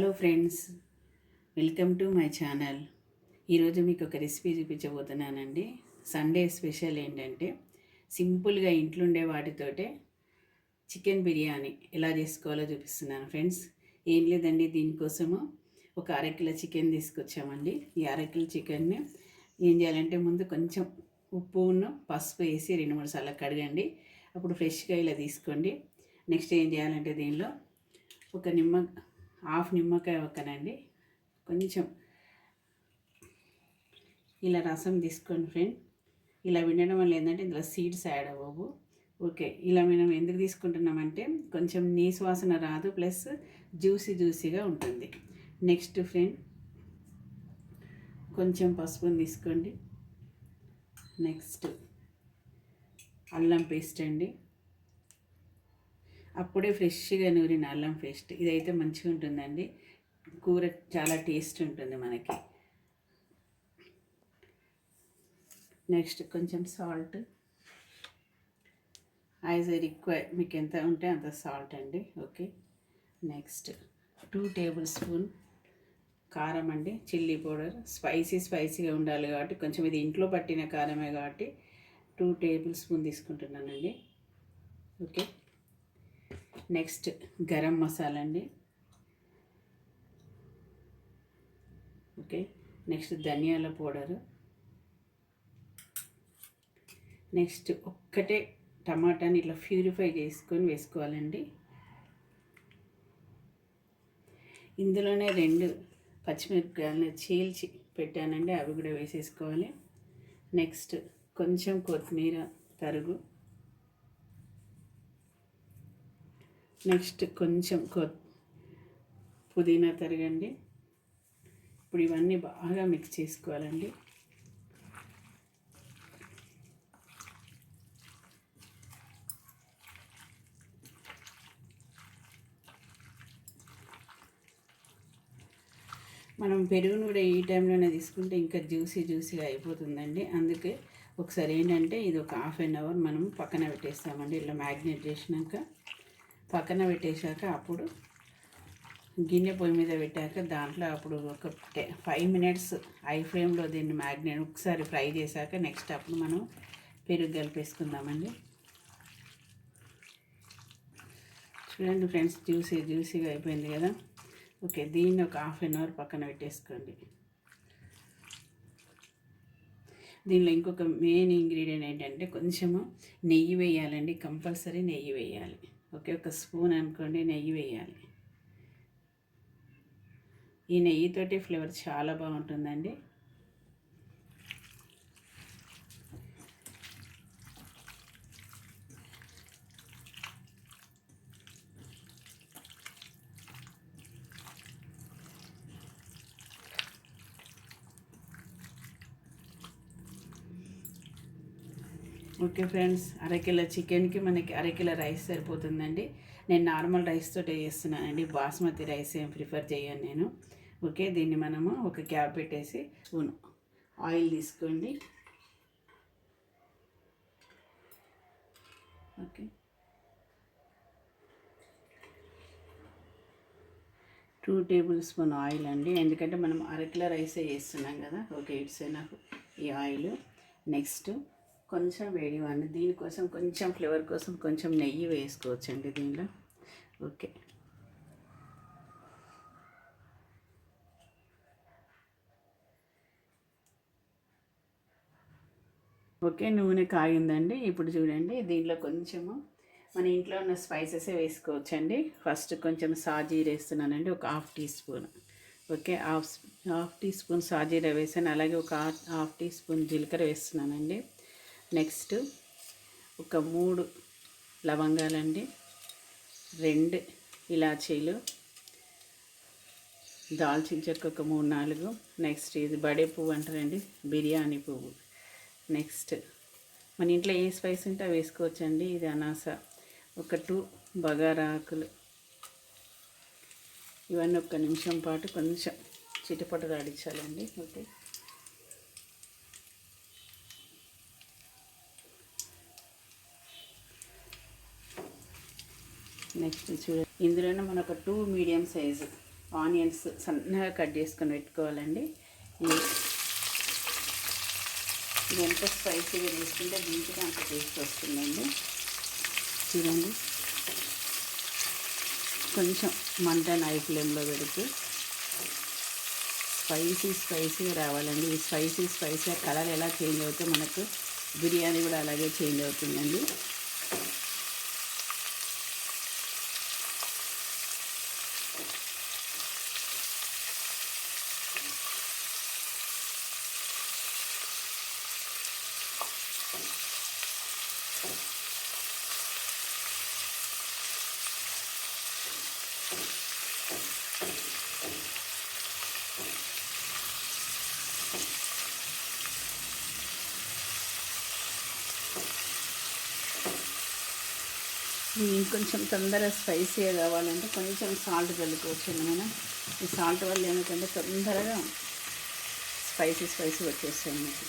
Hello friends welcome to my channel. ఈరోజు మీకు ఒక రెసిపీ చూపించబోతున్నానండి. సండే స్పెషల్ ఏంటంటే సింపుల్గా ఇంట్లో ఉండే వాటితోటే చికెన్ బిర్యానీ ఎలా చేసుకోవాలో చూపిస్తున్నాను ఫ్రెండ్స్. ఏం లేదండి దీనికోసము ఒక అరకిలో చికెన్ తీసుకొచ్చామండి. ఈ అరకిలో చికెన్ని ఏం చేయాలంటే ముందు కొంచెం ఉప్పును పసుపు వేసి రెండు మూడు సార్లు కడగండి. అప్పుడు ఫ్రెష్గా ఇలా తీసుకోండి. నెక్స్ట్ ఏం చేయాలంటే దీనిలో ఒక నిమ్మ హాఫ్ నిమ్మకాయ ఒక్కనండి. కొంచెం ఇలా రసం తీసుకోండి ఫ్రెండ్. ఇలా వినడం వల్ల ఏంటంటే ఇందులో సీడ్స్ యాడ్ అవ్వవు. ఓకే ఇలా మనం ఎందుకు తీసుకుంటున్నామంటే కొంచెం నీసు వాసన రాదు ప్లస్ జ్యూసీ జ్యూసీగా ఉంటుంది. నెక్స్ట్ ఫ్రెండ్ కొంచెం పసుపుని తీసుకోండి. నెక్స్ట్ అల్లం పేస్ట్ అండి. అప్పుడే ఫ్రెష్గా నూరిన అల్లం పేస్ట్. ఇదైతే మంచిగా ఉంటుందండి. కూర చాలా టేస్ట్ ఉంటుంది మనకి. నెక్స్ట్ కొంచెం సాల్ట్. యాజ్ ఎ రిక్వైర్ మీకు ఎంత ఉంటే అంత సాల్ట్ అండి. Okay next two tablespoon కారం అండి. చిల్లీ పౌడర్ స్పైసీ స్పైసీగా ఉండాలి కాబట్టి కొంచెం ఇది ఇంట్లో పట్టిన కారమే కాబట్టి టూ టేబుల్ స్పూన్ తీసుకుంటున్నానండి. ఓకే నెక్స్ట్ గరం మసాలా అండి ఓకే నెక్స్ట్ ధనియాల పౌడరు. నెక్స్ట్ ఒక్కటే టమాటాని ఇట్లా ప్యూరిఫై చేసుకొని వేసుకోవాలండి. ఇందులోనే రెండు పచ్చిమిరపకాయలను చీల్చి పెట్టానండి అవి కూడా వేసేసుకోవాలి. నెక్స్ట్ కొంచెం కొత్తిమీర తరుగు. నెక్స్ట్ కొంచెం కొ పుదీనా తరగండి. ఇప్పుడు ఇవన్నీ బాగా మిక్స్ చేసుకోవాలండి. మనం పెరుగును కూడా ఈ టైంలోనే తీసుకుంటే ఇంకా జ్యూసీ జ్యూసీగా అయిపోతుందండి. అందుకే ఒకసారి ఏంటంటే ఇది ఒక హాఫ్ అన్ అవర్ మనం పక్కన పెట్టేస్తామండి. ఇలా మ్యాగ్నేట్ చేసినాక. పక్కన పెట్టేశాక అప్పుడు గిన్నె పొయ్యి మీద పెట్టాక దాంట్లో అప్పుడు ఒక ఫైవ్ మినిట్స్ ఐ ఫ్లేమ్లో దీన్ని మ్యాగ్నేట్ ఒకసారి ఫ్రై చేశాక నెక్స్ట్ అప్పుడు మనం పెరుగు కలిపేసుకుందామండి. చూడండి ఫ్రెండ్స్ జ్యూసీ జ్యూసీగా అయిపోయింది కదా. ఓకే దీన్ని ఒక హాఫ్ అన్ అవర్ పక్కన పెట్టేసుకోండి. దీనిలో ఇంకొక మెయిన్ ఇంగ్రీడియంట్ ఏంటంటే కొంచెము నెయ్యి వేయాలండి కంపల్సరీ నెయ్యి వేయాలి. ఒకే ఒక స్పూన్ అనుకోండి నెయ్యి వేయాలి. ఈ నెయ్యితోటి ఫ్లేవర్ చాలా బాగుంటుందండి. ఓకే ఫ్రెండ్స్ అరకిలో చికెన్కి మనకి అరకిలో రైస్ సరిపోతుందండి. నేను నార్మల్ రైస్ తోటే చేస్తున్నానండి. బాస్మతి రైస్ ఏం ప్రిఫర్ చేయను నేను. ఓకే దీన్ని మనము ఒక క్యాప్ పెట్టేసి స్పూన్ ఆయిల్ తీసుకోండి. Okay. Two tablespoon oil అండి. ఎందుకంటే మనం అరకిలో రైసే చేస్తున్నాం కదా. ఓకే ఇట్స్ ఎనఫ్ ఈ ఆయిల్. నెక్స్ట్ కొంచెం వేడి అండి దీనికోసం కొంచెం ఫ్లేవర్ కోసం కొంచెం నెయ్యి వేసుకోవచ్చండి దీనిలో. ఓకే. ఓకే నూనె కాగిందండి. ఇప్పుడు చూడండి దీంట్లో కొంచెము మన ఇంట్లో ఉన్న స్పైసెసే వేసుకోవచ్చండి. ఫస్ట్ కొంచెం సాజీర వేస్తున్నానండి ఒక half teaspoon. Okay half half teaspoon సాజీర వేసాను అలాగే ఒక హాఫ్ టీ స్పూన్ జీలకర్ర వేస్తున్నానండి. నెక్స్ట్ ఒక మూడు లవంగాలండి రెండు ఇలాచీలు దాల్చిన చెక్క ఒక మూడు నాలుగు నెక్స్ట్ ఇది బడే పువ్వు అంటారండి బిర్యానీ పువ్వు. నెక్స్ట్ మన ఇంట్లో ఏ స్పైస్ ఉంటే అవి వేసుకోవచ్చండి ఇది అనాస ఒక టూ బగారా ఆకులు. ఇవన్నీ ఒక్క నిమిషం పాటు కొంచెం చిటపట రాడించాలండి ఓకే. నెక్స్ట్ చూడ. ఇందులోనే మన ఒక టూ మీడియం సైజు ఆనియన్స్ సన్నగా కట్ చేసుకొని పెట్టుకోవాలండి. ఇది ఎంత స్పైసీగా తీసుకుంటే దీనికి అంత టేస్ట్ వస్తుందండి. చూడండి. కొంచెం మంట హై ఫ్లేమ్లో పెడితే స్పైసీ స్పైసీగా రావాలండి. ఈ స్పైసీ స్పైసీ కలర్ ఎలా చేంజ్ అవుతే మనకు బిర్యానీ కూడా అలాగే చేంజ్ అవుతుందండి. ఇంకొంచెం తొందరగా స్పైసీగా కావాలంటే కొంచెం సాల్ట్ చల్లుకోవచ్చు మనం ఈ సాల్ట్ వల్ల ఏమిటంటే తొందరగా స్పైసీ స్పైసీ వచ్చేస్తాయి మీకు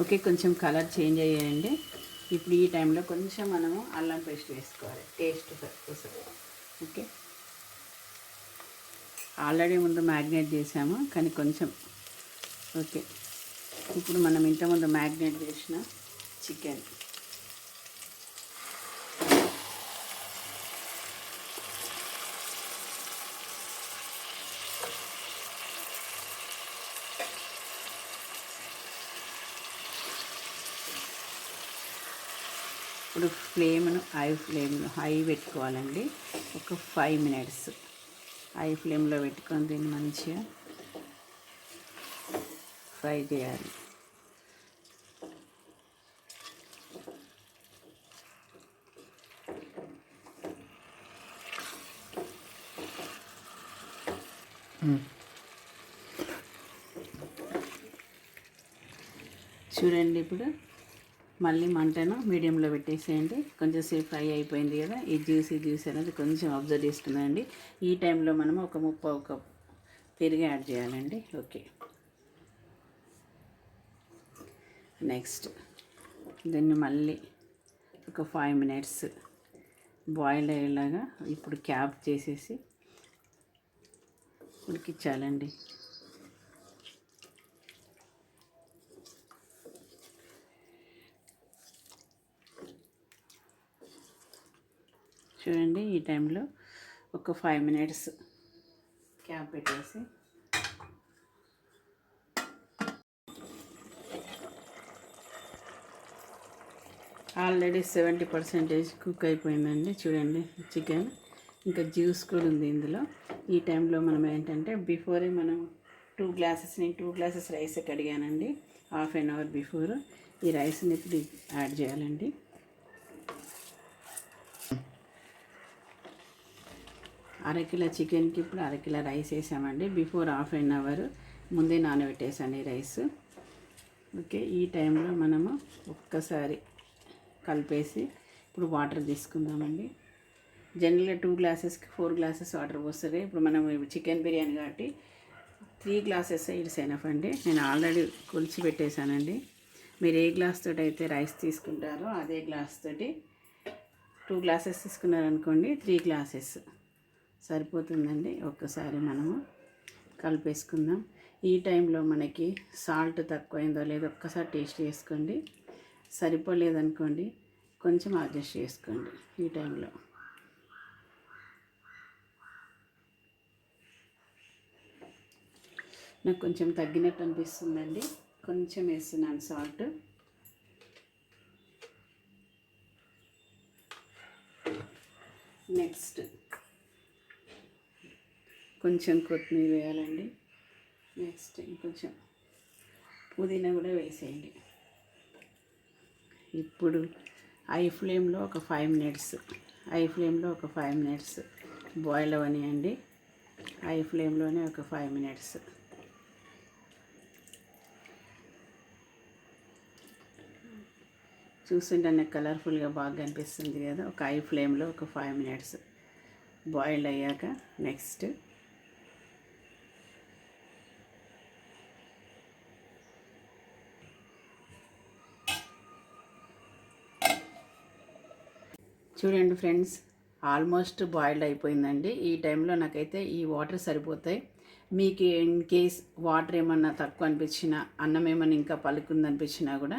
ఓకే కొంచెం కలర్ చేంజ్ అయ్యాయండి. ఇప్పుడు ఈ టైంలో కొంచెం మనము అల్లం పేస్ట్ వేసుకోవాలి. టేస్ట్ కోసం ఓకే. ఆల్రెడీ ముందు మ్యాగ్నేట్ చేసాము కానీ కొంచెం. ఓకే. ఇప్పుడు మనం ఇంతకుముందు మ్యాగ్నేట్ చేసిన చికెన్. ఇప్పుడు ఫ్లేమ్ను హై ఫ్లేమ్లో హై పెట్టుకోవాలండి. ఒక ఫైవ్ మినిట్స్. హై ఫ్లేమ్లో పెట్టుకొని దీన్ని మంచిగా ఫ్రై చేయాలి. చూడండి ఇప్పుడు మళ్ళీ మంటను మీడియంలో పెట్టేసేయండి. కొంచెం సేపు ఫ్రై అయిపోయింది కదా ఈ జ్యూసీ జ్యూస్ అనేది కొంచెం అబ్జర్వ్ చేసుకుందండి ఈ టైంలో మనం ఒక ముప్పై కప్ పెరుగు యాడ్ చేయాలండి. ఓకే. నెక్స్ట్ దీన్ని మళ్ళీ ఒక ఫైవ్ మినిట్స్ బాయిల్ అయ్యేలాగా ఇప్పుడు క్యాప్ చేసేసి ఉడికిచ్చాలండి చూడండి ఈ టైంలో ఒక ఫైవ్ మినిట్స్ క్యాప్ పెట్టేసి. ఆల్రెడీ సెవెంటీ పర్సెంటేజ్ కుక్ అయిపోయిందండి చూడండి చికెన్. ఇంకా జ్యూస్ కూడా ఉంది ఇందులో. ఈ టైంలో మనం ఏంటంటే బిఫోరే మనం టూ గ్లాసెస్ నేను టూ గ్లాసెస్ రైస్ కడిగానండి హాఫ్ అన్ అవర్ బిఫోర్. ఈ రైస్ని ఇప్పుడు యాడ్ చేయాలండి. అరకిలో చికెన్కి ఇప్పుడు అరకిలో రైస్ వేసామండి. బిఫోర్ హాఫ్ అన్ అవర్ ముందే నానబెట్టేసాను ఈ రైస్. ఓకే ఈ టైంలో మనము ఒక్కసారి కలిపేసి ఇప్పుడు వాటర్ తీసుకుందామండి. జనరల్గా టూ గ్లాసెస్కి ఫోర్ గ్లాసెస్ వాటర్ పోస్తుంది. ఇప్పుడు మనం చికెన్ బిర్యానీ కాబట్టి త్రీ గ్లాసెస్ ఇట్స్ ఎనఫ్ అండి. నేను ఆల్రెడీ కొలిచి పెట్టేశానండి మీరు ఏ గ్లాస్ తోటి అయితే రైస్ తీసుకుంటారో అదే గ్లాస్ తోటి టూ గ్లాసెస్ తీసుకున్నారనుకోండి త్రీ గ్లాసెస్. సరిపోతుందండి. ఒక్కసారి మనము కలిపేసుకుందాం. ఈ టైంలో మనకి సాల్ట్ తక్కువైందో లేదో ఒక్కసారి టేస్ట్ చేసుకోండి. సరిపోలేదనుకోండి కొంచెం అడ్జస్ట్ చేసుకోండి ఈ టైంలో. నాకు కొంచెం తగ్గినట్టు అనిపిస్తుందండి. కొంచెం వేస్తున్నాను సాల్ట్. నెక్స్ట్ కొంచెం కొత్తిమీర వేయాలండి. నెక్స్ట్ ఇంకొంచెం పుదీనా కూడా వేసేయండి. ఇప్పుడు ఐ ఫ్లేమ్లో ఒక ఫైవ్ మినిట్స్ ఐ ఫ్లేమ్లో ఒక ఫైవ్ మినిట్స్ బాయిల్ అవనియండి. ఐ ఫ్లేమ్లోనే ఒక ఫైవ్ మినిట్స్ చూస్తుంటే నాకు కలర్ఫుల్గా బాగా కనిపిస్తుంది కదా. ఒక ఐ ఫ్లేమ్లో ఒక ఫైవ్ మినిట్స్ బాయిల్ అయ్యాక నెక్స్ట్ చూడండి ఫ్రెండ్స్ ఆల్మోస్ట్ బాయిల్డ్ అయిపోయిందండి. ఈ టైంలో నాకైతే ఈ వాటర్ సరిపోతాయి. మీకు ఇన్ కేస్ వాటర్ ఏమన్నా తక్కువ అనిపించినా అన్నం ఏమన్నా ఇంకా పలుకుంది అనిపించినా కూడా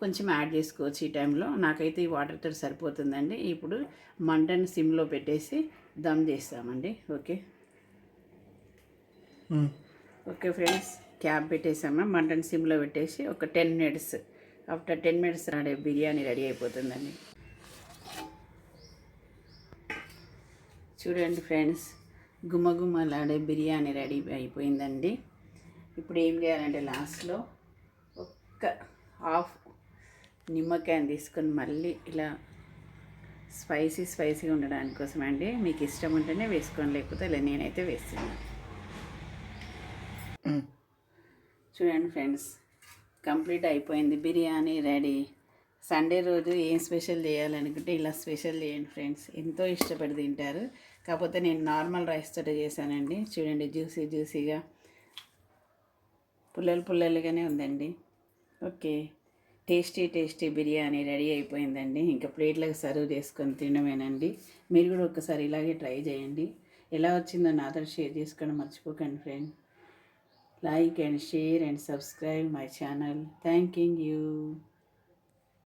కొంచెం యాడ్ చేసుకోవచ్చు ఈ టైంలో. నాకైతే ఈ వాటర్తో సరిపోతుందండి. ఇప్పుడు మంటని సిమ్లో పెట్టేసి దమ్ చేస్తామండి. ఓకే? ఓకే ఫ్రెండ్స్ క్యాప్ పెట్టేసామా? మంటన్ సిమ్లో పెట్టేసి ఒక ten minutes after ten minutes ready biryani ready అయిపోతుందండి. చూడండి ఫ్రెండ్స్ గుమ్మగుమ్మలాడే బిర్యానీ రెడీ అయిపోయిందండి. ఇప్పుడు ఏం చేయాలంటే లాస్ట్లో ఒక్క హాఫ్ నిమ్మకాయని తీసుకొని మళ్ళీ ఇలా స్పైసీ స్పైసీగా ఉండడానికి కోసం అండి మీకు ఇష్టం ఉంటేనే వేసుకోండి లేకపోతే ఇలా నేనైతే వేస్తున్నాను చూడండి ఫ్రెండ్స్ కంప్లీట్ అయిపోయింది బిర్యానీ రెడీ. సండే రోజు ఏం స్పెషల్ చేయాలనుకుంటే ఇలా స్పెషల్ చేయండి ఫ్రెండ్స్. ఎంతో ఇష్టపడి తింటారు. కాకపోతే నేను నార్మల్ రైస్ తోటి చేశానండి. చూడండి జ్యూసీ జ్యూసీగా. పుల్లలు పుల్లలుగానే ఉందండి. Okay. Tasty tasty biryani ready అయిపోయిందండి. ఇంకా ప్లేట్లకు సర్వ్ చేసుకొని తినమేనండి. మీరు కూడా ఒకసారి ఇలాగే ట్రై చేయండి. ఎలా వచ్చిందో నాతో షేర్ చేసుకోవడం మర్చిపోకండి friend. Like and share and subscribe my channel. thanking you.